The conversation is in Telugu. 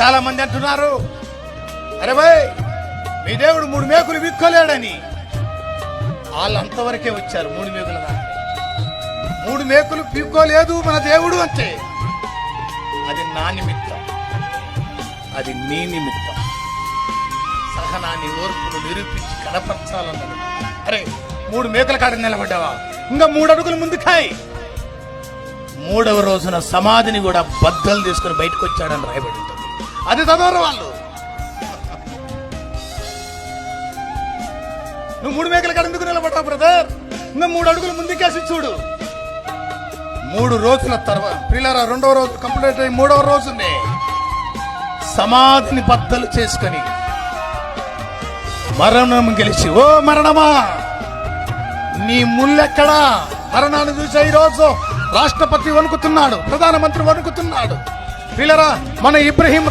చాలా మంది అంటున్నారు. అరే భయ్ మీ దేవుడు మూడు మేకులు విక్కోలేడని. వాళ్ళు అంతవరకే వచ్చారు మూడు మేకుల దాకా. మూడు మేకులు పీక్కోలేదు మన దేవుడు అంటే. అది నా నిమిత్తం. అది నీ నిమిత్తం. సహనాన్ని ఓర్పును నిరూపించి కనపరచాలన్నది. అరే మూడు మేకల కాడ నిలబడ్డావా? ఇంకా మూడు అడుగులు ముందుకాయి మూడవ రోజున సమాధిని కూడా బద్దలు తీసుకుని బయటకు వచ్చాడని రాయబడింది. అని చదవరు వాళ్ళు. నువ్వు మూడు మేకలు కాడ నిలబడ్డావు బ్రదర్ నువ్వు మూడు అడుగులు ముందుకేసి చూడు. మూడు రోజుల తర్వాత పిల్లల రెండవ రోజు కంప్లీట్ అయ్యి మూడవ రోజునే సమాధిని బద్దలు చేసుకొని మరణం గెలిచి ఓ మరణమా! నీ ముళ్ళెక్కడా మరణాన్ని చూసే ఈ రోజు రాష్ట్రపతి వణుకుతున్నాడు ప్రధానమంత్రి వణుకుతున్నాడు. పిల్లరా మన ఇబ్రహీం